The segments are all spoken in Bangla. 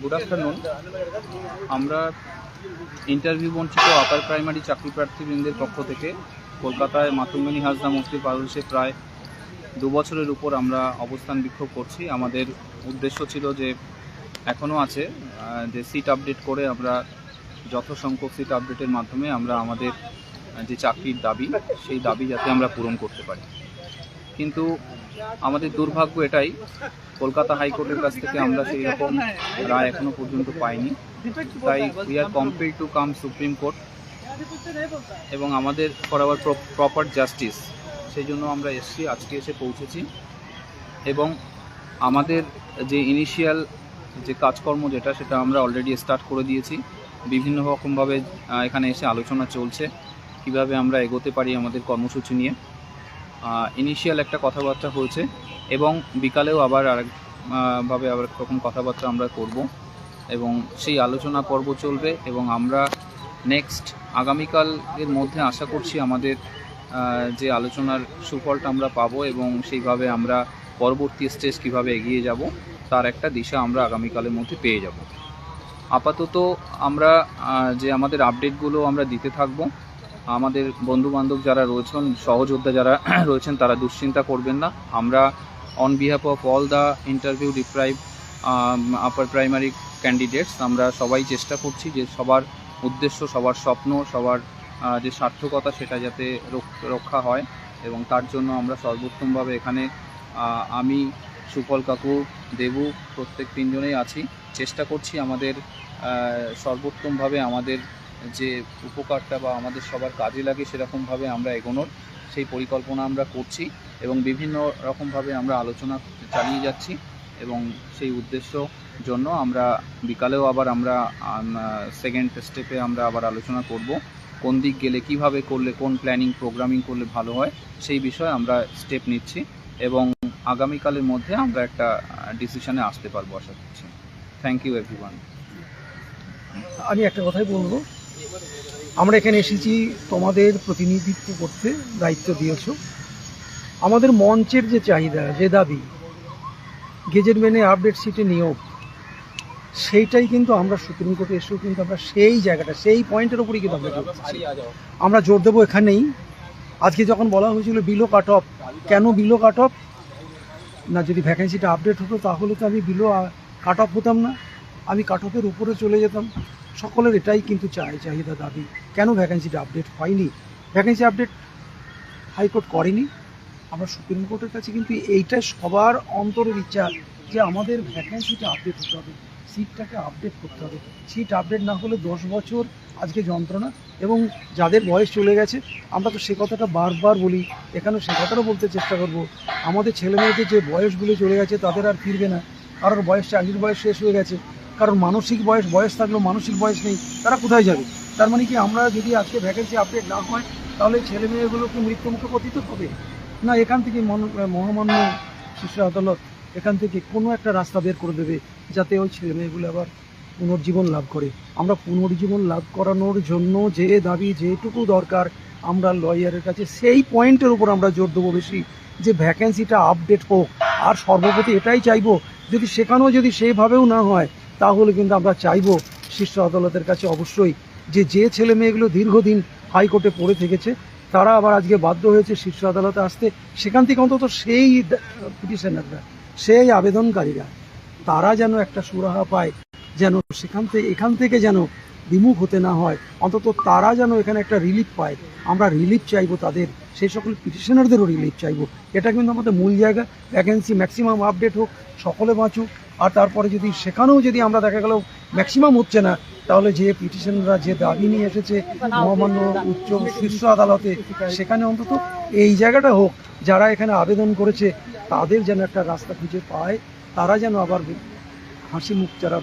গুড আফটারনুন আমরা ইন্টারভিউ বঞ্চিত আপার প্রাইমারি চাকরি প্রার্থীবৃন্দের পক্ষ থেকে কলকাতায় মাতুঙ্গনি হাজরা মসজিদ পাদদেশে প্রায় দু বছরের উপর আমরা অবস্থান বিক্ষোভ করছি। আমাদের উদ্দেশ্য ছিল যে এখনও আছে যে সিট আপডেট করে আমরা যথাসংখ্যক সিট আপডেটের মাধ্যমে আমরা আমাদের যে চাকরির দাবি, সেই দাবি যাতে আমরা পূরণ করতে পারি। কিন্তু আমাদের দুর্ভাগ্য এটাই কলকাতা হাইকোর্টের কাছ থেকে আমরা সেই রকম রায় এখনও পর্যন্ত পাইনি। তাই we are compel to come supreme court এবং আমাদের ফর আওয়ার প্রপার জাস্টিস সেই জন্য আমরা এসছি, আজকে এসে পৌঁছেছি। এবং আমাদের যে ইনিশিয়াল যে কাজকর্ম যেটা, সেটা আমরা অলরেডি স্টার্ট করে দিয়েছি। বিভিন্ন রকমভাবে এখানে এসে আলোচনা চলছে, কীভাবে আমরা এগোতে পারি আমাদের কর্মসূচি নিয়ে। ইনিশিয়াল একটা কথাবার্তা হয়েছে এবং বিকালেও আবার আরেক আহ, ভাবে আবার রকম কথাবার্তা আমরা করব। এবং সেই আলোচনা পর্ব চলবে এবং আমরা নেক্সট আগামীকাল এর মধ্যে আশা করছি আমাদের যে আলোচনার সুফলটা আমরা পাবো এবং সেইভাবে আমরা পরবর্তী স্টেজ কীভাবে এগিয়ে যাব তার একটা দিশা আমরা আগামীকালের মধ্যে পেয়ে যাব। আপাতত আমরা যে আমাদের আপডেটগুলো আমরা দিতে থাকব আমাদের বন্ধু বান্ধব যারা রয়েছেন সহযোদ্ধা যারা রয়েছেন তারা দুশ্চিন্তা করবেন না। আমরা on behalf of all the interview deprive upper primary candidates আমরা সবাই চেষ্টা করছি যে সবার উদ্দেশ্য, সবার স্বপ্ন, সবার যে সার্থকতা সেটা যাতে রক- রক্ষা হয় এবং তার জন্য আমরা সর্বোত্তমভাবে এখানে আমি, সুফল কাকু, দেবু প্রত্যেক তিনজনেই আছি। চেষ্টা করছি আমাদের সর্বোত্তমভাবে আমাদের যে উপকারটা বা আমাদের সবার কাজে লাগে সেরকমভাবে আমরা এগোনোর। সেই পরিকল্পনা আমরা করছি এবং বিভিন্ন রকমভাবে আমরা আলোচনা চালিয়ে যাচ্ছি এবং সেই উদ্দেশ্য জন্য আমরা বিকালেও আবার আমরা সেকেন্ড স্টেপে আমরা আবার আলোচনা করব, কোন দিক গেলে কীভাবে করলে, কোন প্ল্যানিং প্রোগ্রামিং করলে ভালো হয়, সেই বিষয়ে আমরা স্টেপ নিচ্ছি এবং আগামীকালের মধ্যে আমরা একটা ডিসিশনে আসতে পারব, আশা করছি। থ্যাংক ইউ এভরিওয়ান আমি একটা কথাই বলব। আমরা এখানে এসেছি তোমাদের প্রতিনিধিত্ব করতে দায়িত্ব দিয়েছ। আমাদের মঞ্চের যে চাহিদা, যে দাবি, গেজেট মেনে আপডেট সিটে নিয়োগ, সেইটাই কিন্তু আমরা সুপ্রিম কোর্টে এসেও কিন্তু আমরা সেই জায়গাটা, সেই পয়েন্টের উপরেই কিন্তু আমরা। আমরা জোর দেবো এখানেই। আজকে যখন বলা হয়েছিল বিলো কাট অফ, কেন বিলো কাট অফ? না, যদি ভ্যাকেন্সিটা আপডেট হতো তাহলে তো আমি বিলো কাট অফ হতাম না। আমি কাট অফের উপরে চলে যেতাম। সকলের এটাই কিন্তু চাই, চাহিদা দাবি। কেন ভ্যাকেন্সিটা আপডেট হয়নি? ভ্যাকেন্সি আপডেট হাইকোর্ট করেনি। আমরা সুপ্রিম কোর্টের কাছে কিন্তু এইটা সবার অন্তরের ইচ্ছা যে আমাদের ভ্যাকেন্সিটা আপডেট হতে হবে সিটটাকে আপডেট করতে হবে। সিট আপডেট না হলে দশ বছর আজকে যন্ত্রণা এবং যাদের বয়স চলে গেছে, আমরা তো সে কথাটা বারবার বলি, এখানেও সে কথাটাও বলতে চেষ্টা করব। আমাদের ছেলেমেয়েদের যে বয়সগুলো চলে গেছে, তাদের আর ফিরবে না। কারোর বয়স চাকরির বয়স শেষ হয়ে গেছে কারণ মানসিক বয়স বয়স থাকলেও মানসিক বয়স নেই, তারা কোথায় যাবে? তার মানে কি আমরা যদি আজকে ভ্যাকেন্সি আপডেট না হয়, তাহলে ছেলে মেয়েগুলো কি মৃত্যুমুখে পতিত হবে? না, এখান থেকে মন- মহামান্য শিশু আদালত এখান থেকে কোনো একটা রাস্তা বের করে দেবে, যাতে ওই ছেলে মেয়েগুলো আবার পুনর্জীবন লাভ করে। আমরা পুনর্জীবন লাভ করানোর জন্য যে দাবি, যেটুকু দরকার, আমরা লয়ারের কাছে সেই পয়েন্টের উপর আমরা জোর দেবো বেশি, যে ভ্যাকেন্সিটা আপডেট হোক। আর সর্বপ্রতি এটাই চাইব, যদি সেখানেও যদি সেইভাবেও না হয় তাহলে কিন্তু আমরা চাইব শীর্ষ আদালতের কাছে অবশ্যই যে যে ছেলে মেয়েগুলো দীর্ঘদিন হাইকোর্টে পড়ে থেকেছে, তারা আবার আজকে বাধ্য হয়েছে শীর্ষ আদালতে আসতে। সেখান থেকে অন্তত সেই পিটিশনাররা সেই আবেদনকারীরা, তারা যেন একটা সুরাহা পায়, যেন সেখান থেকে, এখান থেকে যেন বিমুখ হতে না হয়, অন্তত তারা যেন এখানে একটা রিলিফ পায়। আমরা রিলিফ চাইব তাদের, সেই সকল পিটিশনারদেরও রিলিফ চাইব। এটা কিন্তু আমাদের মূল জায়গা। ভ্যাকেন্সি ম্যাক্সিমাম আপডেট হোক, সকলে বাঁচুক। আর তারপরে যদি সেখানেও যদি আমরা দেখা গেল ম্যাক্সিমাম হচ্ছে না, তাহলে যে পিটিশনরা যে দাবি নিয়ে এসেছে মহামান্য উচ্চ শীর্ষ আদালতে, সেখানে অন্তত এই জায়গাটা হোক, যারা এখানে আবেদন করেছে, তাদের যেন একটা রাস্তা খুঁজে পায়, তারা যেন আবার হাসি মুখ যারা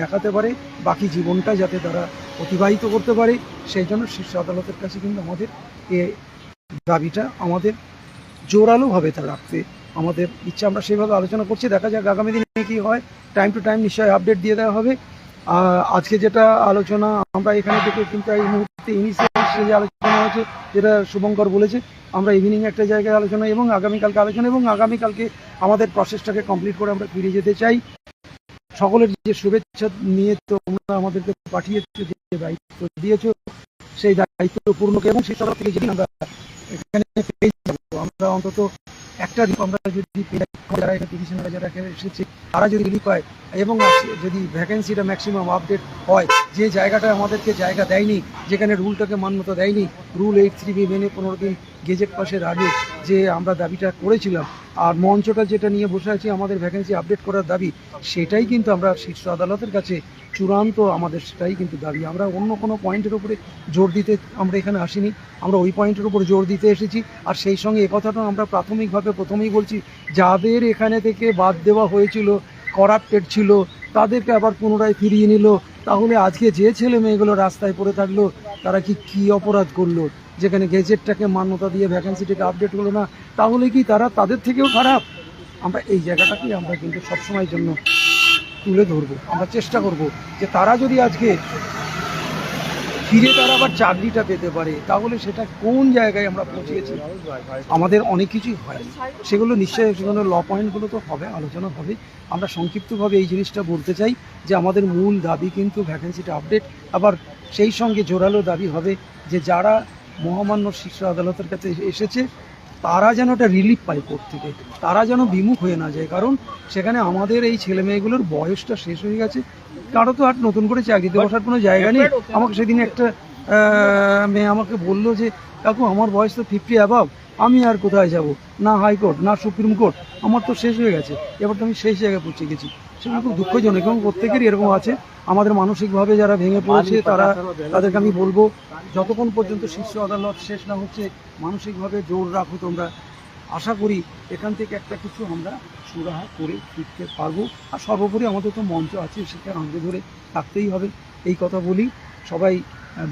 দেখাতে পারে, বাকি জীবনটা যাতে তারা অতিবাহিত করতে পারে, সেই জন্য শীর্ষ আদালতের কাছে কিন্তু আমাদের এ দাবিটা আমাদের জোরালোভাবে তা রাখতে, আমাদের ইচ্ছা, আমরা সেইভাবে আলোচনা করছি, দেখা যাক আগামী দিনে কি হয়? টাইম টু টাইম নিশ্চয়ই আপডেট দিয়ে দেওয়া হবে। আর আজকে যেটা আলোচনা আমরা এখানে থেকে কিন্তু এই মুহূর্তে ইনিশিয়াল যে আলোচনা হয়েছে, যেটা শুভঙ্কর বলেছে। আমরা ইভিনিং একটা জায়গায় আলোচনা এবং আগামীকালকে আলোচনা এবং আগামীকালকে আমাদের প্রসেসটাকে কমপ্লিট করে আমরা ফিরে যেতে চাই। সকলের যে শুভেচ্ছা নিয়ে তো তোমরা আমাদেরকে পাঠিয়েছো, যে দায়িত্ব দিয়েছ, সেই দায়িত্ব পূর্ণ এবং সেই তরফ থেকে যেদিন আমরা এখানে আমরা অন্তত একটা দিন আমরা যদি যারা এখানে পিটিশনাররা যারা এসেছে তারা যদি রিলিফ পায় এবং যদি ভ্যাকেন্সিটা ম্যাক্সিমাম আপডেট হয়, যে জায়গাটা আমাদেরকে জায়গা দেয়নি, যেখানে রুলটাকে মান্যতা দেয়নি রুল এইট থ্রি বি মেনে পনেরো দিন গেজেট পাশের আগে যে আমরা দাবিটা করেছিলাম, আর মঞ্চটা যেটা নিয়ে বসে আছি, আমাদের ভ্যাকেন্সি আপডেট করার দাবি, সেটাই কিন্তু আমরা শীর্ষ আদালতের কাছে চূড়ান্ত আমাদের সেটাই কিন্তু দাবি। আমরা অন্য কোনো পয়েন্টের উপরে জোর দিতে আমরা এখানে আসিনি, আমরা ওই পয়েন্টের উপর জোর দিতে এসেছি, আর সেই সঙ্গে এ কথাটা আমরা প্রাথমিকভাবে প্রথমেই বলছি, যাদের এখানে থেকে বাদ দেওয়া হয়েছিল করাপ্টেড ছিল, তাদেরকে আবার পুনরায় ফিরিয়ে নিল। তাহলে আজকে যে ছেলে মেয়েগুলো রাস্তায় পড়ে থাকল, তারা কি কি অপরাধ করল? যেখানে গেজেটটাকে মান্যতা দিয়ে ভ্যাকেন্সিটাকে আপডেট হলো না, তাহলে কি তারা তাদের থেকেও খারাপ? আমরা এই জায়গাটাকেই আমরা কিন্তু সবসময়ের জন্য তুলে ধরবো। আমরা চেষ্টা করব যে তারা যদি আজকে ফিরে তারা আবার চাকরিটা পেতে পারে। তাহলে সেটা কোন জায়গায় আমরা পৌঁছেছি? আমাদের অনেক কিছুই হয়। সেগুলো নিশ্চয়ই সেগুলো ল পয়েন্টগুলো তো হবে, আলোচনা হবে। আমরা সংক্ষিপ্তভাবে এই জিনিসটা বলতে চাই যে আমাদের মূল দাবি কিন্তু ভ্যাকেন্সিটা আপডেট আবার সেই সঙ্গে জোরালো দাবি হবে যে যারা মহামান্য শীর্ষ আদালতের কাছে এসেছে তারা যেন একটা রিলিফ পায় কোর্ট থেকে। তারা যেন বিমুখ হয়ে না যায়। কারণ সেখানে আমাদের এই ছেলে মেয়েগুলোর বয়সটা শেষ হয়ে গেছে। কারও তো আর নতুন করে চাকরিতে বসার কোনো জায়গা নেই। আমাকে সেদিন একটা মেয়ে আমাকে বলল যে, কাকু, আমার বয়স তো ফিফটি অ্যাবাভ আমি আর কোথায় যাব? না হাইকোর্ট না সুপ্রিম কোর্ট আমার তো শেষ হয়ে গেছে। এবার তো আমি শেষ জায়গায় পৌঁছে গেছি। সেটা খুব দুঃখজনক এবং প্রত্যেকেরই এরকম আছে। আমাদের মানসিকভাবে যারা ভেঙে পড়েছে তারা তাদেরকে আমি বলব যতক্ষণ পর্যন্ত শীর্ষ আদালত শেষ না হচ্ছে মানসিকভাবে জোর রাখো তোমরা। আশা করি এখান থেকে একটা কিছু আমরা সুরাহা করে ফিরতে পারব। আর সর্বোপরি আমাদের তো মঞ্চ আছে সেটা আঁকড়ে ধরে থাকতেই হবে। এই কথা বলি। সবাই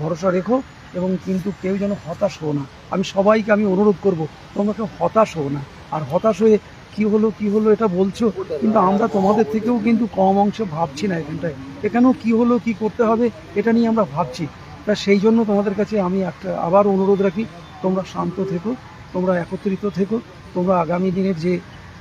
ভরসা রেখো। এবং কিন্তু কেউ যেন হতাশ হো না। আমি সবাইকে আমি অনুরোধ করব তোমরা কেউ হতাশ হো না। আর হতাশ হয়ে কি হলো কি হলো এটা বলছো? কিন্তু আমরা তোমাদের থেকেও কিন্তু কম অংশ ভাবছি না এখানটায়। এখানেও কি হলো, কি করতে হবে, এটা নিয়ে আমরা ভাবছি। তা সেই জন্য তোমাদের কাছে আমি একটা আবার অনুরোধ রাখি, তোমরা শান্ত থেকো, তোমরা একত্রিত থেকো, তোমরা আগামী দিনের যে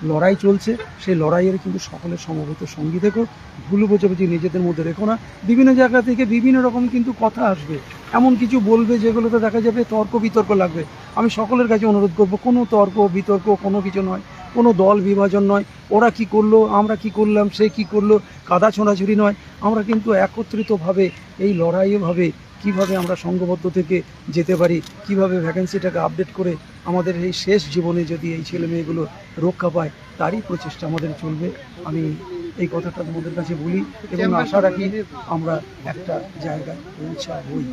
লড়াই চলছে, সেই লড়াইয়ের কিন্তু সকলের সমবেত সঙ্গী থেকো, ভুল বোঝাবুঝি নিজেদের মধ্যে রেখো না। বিভিন্ন জায়গা থেকে বিভিন্ন রকম কিন্তু কথা আসবে। এমন কিছু বলবে যেগুলোতে দেখা যাবে তর্ক বিতর্ক লাগবে। আমি সকলের কাছে অনুরোধ করব, কোনো তর্ক, বিতর্ক কোনো কিছু নয়। কোনো দল বিভাজন নয়। ওরা কি করল, আমরা কি করলাম, সে কি করল, কাদা ছোঁড়াছুড়ি নয়। আমরা কিন্তু একত্রিতভাবে এই লড়াইভাবে কীভাবে আমরা সংঘবদ্ধ থেকে যেতে পারি, কীভাবে ভ্যাকেন্সিটাকে আপডেট করে আমাদের এই শেষ জীবনে যদি এই ছেলে মেয়েগুলো রক্ষা পায় তারই প্রচেষ্টা আমাদের চলবে। আমি এই কথাটা তোমাদের কাছে বলি এবং আশা রাখি আমরা একটা জায়গায় পৌঁছা পৌঁছাবই।